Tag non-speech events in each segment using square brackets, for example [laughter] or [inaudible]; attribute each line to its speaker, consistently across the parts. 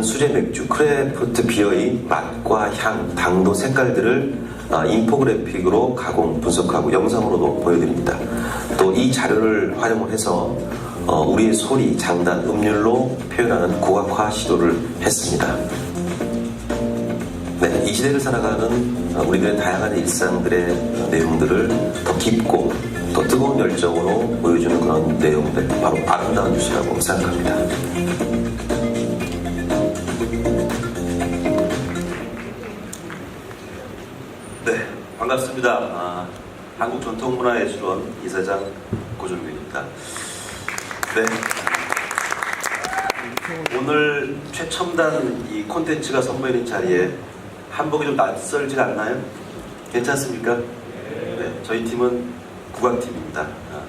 Speaker 1: 있는 수제 맥주 크래프트 비어의 맛과 향, 당도, 색깔들을 아, 인포그래픽으로 가공, 분석하고 영상으로도 보여드립니다. 또 이 자료를 활용을 해서 어, 우리의 소리, 장단, 음률로 표현하는 국악화 시도를 했습니다. 네, 이 시대를 살아가는 어, 우리들의 다양한 일상들의 내용들을 더 깊고 더 뜨거운 열정으로 보여주는 그런 내용들, 바로 아름다운 뉴스라고 생각합니다. 반갑습니다. 아, 한국전통문화예술원 이사장 고종민입니다. 네. 오늘 최첨단 이 콘텐츠가 선보이는 자리에 한복이 좀 낯설지 않나요? 괜찮습니까? 네, 저희 팀은 국악팀입니다. 아,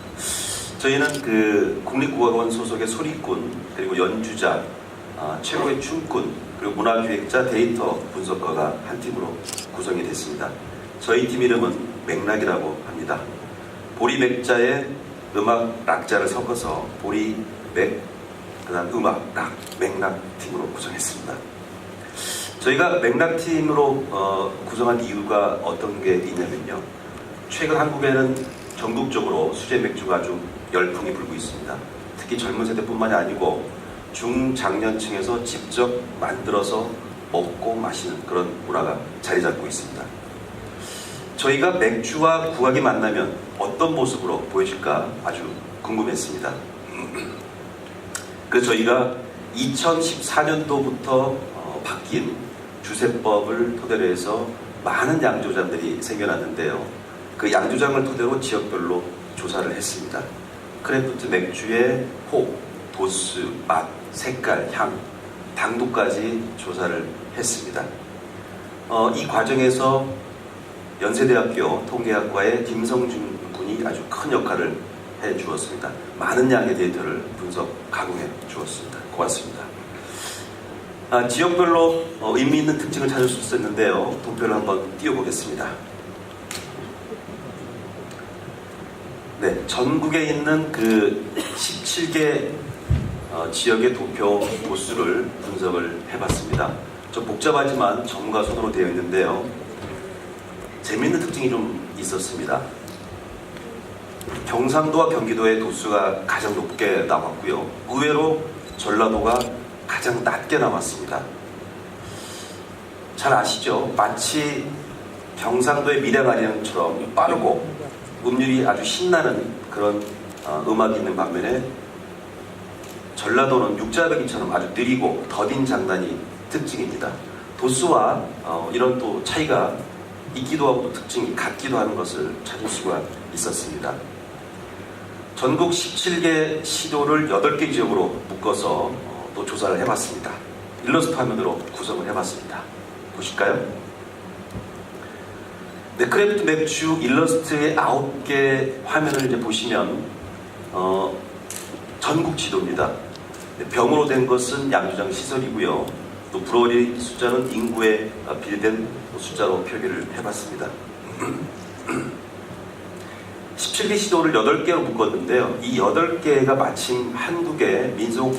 Speaker 1: 저희는 그 국립국악원 소속의 소리꾼 그리고 연주자 아, 최고의 춤꾼 그리고 문화기획자 데이터 분석가가 한 팀으로 구성이 됐습니다. 저희 팀 이름은 맥락이라고 합니다. 보리 맥자에 음악 락자를 섞어서 보리 맥 그다음 음악 락 맥락 팀으로 구성했습니다. 저희가 맥락 팀으로 어, 구성한 이유가 어떤 게 있냐면요. 최근 한국에는 전국적으로 수제 맥주가 아주 열풍이 불고 있습니다. 특히 젊은 세대뿐만이 아니고 중장년층에서 직접 만들어서 먹고 마시는 그런 문화가 자리 잡고 있습니다. 저희가 맥주와 국악이 만나면 어떤 모습으로 보여질까 아주 궁금했습니다. 그래서 저희가 2014년도부터 어, 바뀐 주세법을 토대로 해서 많은 양조장들이 생겨났는데요. 그 양조장을 토대로 지역별로 조사를 했습니다. 크래프트 맥주의 혹, 도수, 맛, 색깔, 향, 당도까지 조사를 했습니다. 어, 이 과정에서 연세대학교 통계학과의 김성준 군이 아주 큰 역할을 해 주었습니다. 많은 양의 데이터를 분석, 가공해 주었습니다. 고맙습니다. 아, 지역별로 어, 의미 있는 특징을 찾을 수 있었는데요. 도표를 한번 띄워보겠습니다. 네, 전국에 있는 그 17개 어, 지역의 도표 보수를 분석을 해봤습니다. 좀 복잡하지만 점과 손으로 되어 있는데요. 재미있는 특징이 좀 있었습니다. 경상도와 경기도의 도수가 가장 높게 나왔고요. 의외로 전라도가 가장 낮게 나왔습니다. 잘 아시죠? 마치 경상도의 미래가령처럼 빠르고 음률이 아주 신나는 그런 어, 음악이 있는 반면에 전라도는 육자배기처럼 아주 느리고 더딘 장단이 특징입니다. 도수와 어, 이런 또 차이가 있기도 하고 또 특징이 같기도 하는 것을 찾을 수가 있었습니다. 전국 17개 시도를 8개 지역으로 묶어서 어, 또 조사를 해봤습니다. 일러스트 화면으로 구성을 해봤습니다. 보실까요? 네, 크래프트 맥주 일러스트의 9개 화면을 이제 보시면 어, 전국 지도입니다. 네, 병으로 된 것은 양조장 시설이고요. 또 브로리 숫자는 인구에 비례된 숫자로 표기를 해봤습니다. [clears throat] 17개 시도를 8개로 묶었는데요. 이 8개가 마침 한국의 민속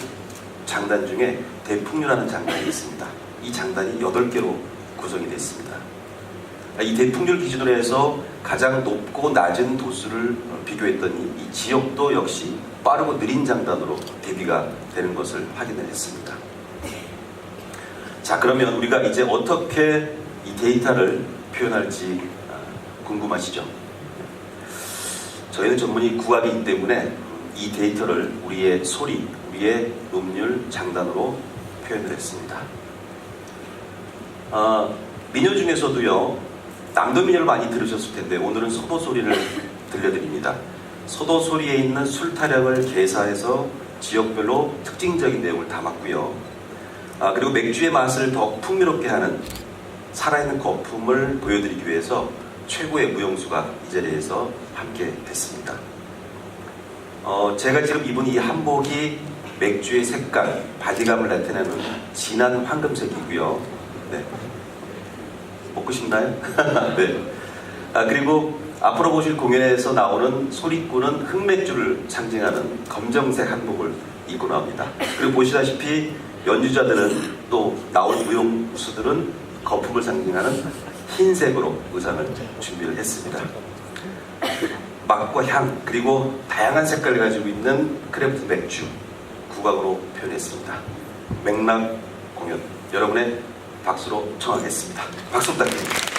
Speaker 1: 장단 중에 대풍류라는 장단이 있습니다. 이 장단이 8개로 구성이 됐습니다. 이 대풍률 기준으로 해서 가장 높고 낮은 도수를 비교했더니 이 지역도 역시 빠르고 느린 장단으로 대비가 되는 것을 확인을 했습니다. 자, 그러면 우리가 이제 어떻게 이 데이터를 표현할지 아, 궁금하시죠? 저희는 전문이 국악이기 때문에 이 데이터를 우리의 소리, 우리의 음률, 장단으로 표현을 했습니다. 어, 민요 중에서도요, 남도 민요를 많이 들으셨을 텐데 오늘은 소도 소리를 들려드립니다. 소도 소리에 있는 술 타령을 계산해서 지역별로 특징적인 내용을 담았고요. 아, 그리고 맥주의 맛을 더 풍미롭게 하는 살아있는 거품을 보여드리기 위해서 최고의 무용수가 이 자리에서 함께 됐습니다. 어, 제가 지금 입은 이 한복이 맥주의 색깔, 바디감을 나타내는 진한 황금색이고요. 네. 먹고 싶나요? [laughs] 네. 아, 그리고 앞으로 보실 공연에서 나오는 소리꾼은 흑맥주를 상징하는 검정색 한복을 입고 나옵니다. 그리고 보시다시피 연주자들은
Speaker 2: 또 나온 무용수들은 거품을 상징하는 흰색으로 의상을 준비를 했습니다. 맛과 향 그리고 다양한 색깔을 가지고 있는 크래프트 맥주 국악으로 표현했습니다. 맥락 공연 여러분의 박수로 청하겠습니다. 박수 부탁드립니다.